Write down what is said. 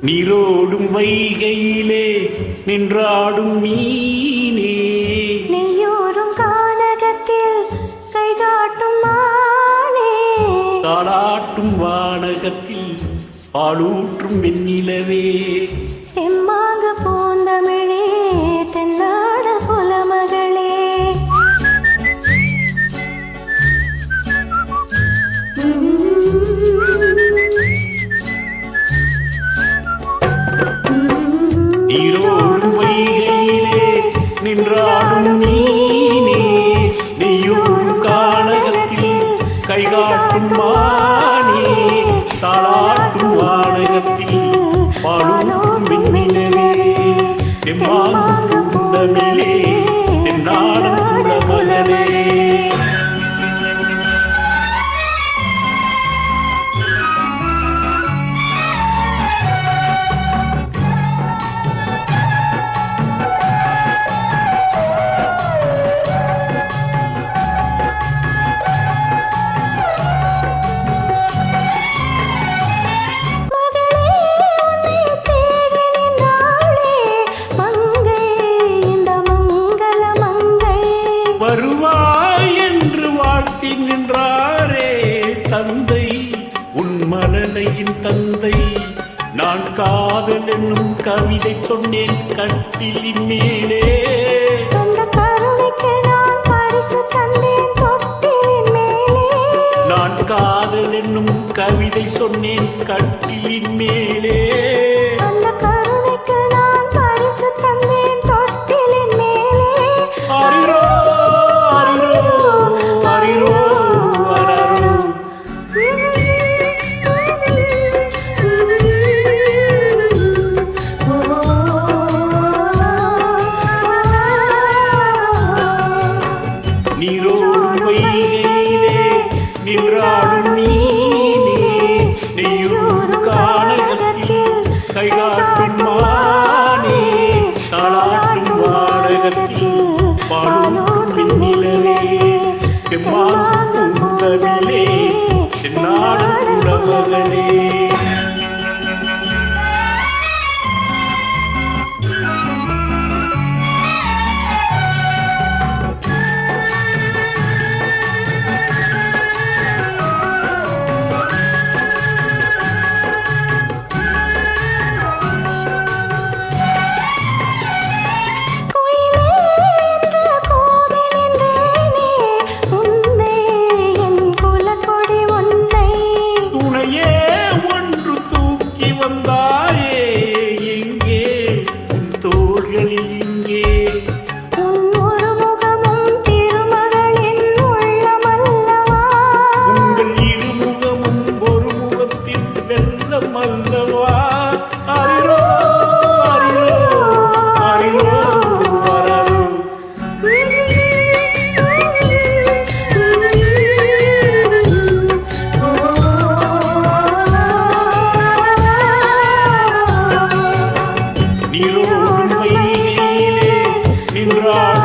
நீரோடும் வைகையிலே நின்றாடும் மீனே. நெய்யோரும் கானகத்தில் கைகாட்டும் மானே. தாளாட்டும் வானகத்தில் பாலூற்றும் வெண்ணிலவே. செம்ம 给我 கருணையின் தந்தை. நான் காதல் என்னும் கவிதை சொன்னேன் கட்டிலின் மேலே. நான் காதல் என்னும் கவிதை சொன்னேன் கட்டிலின் மேலே. உலகத்தில் பின்னிலே எம்மாவும் vendrá.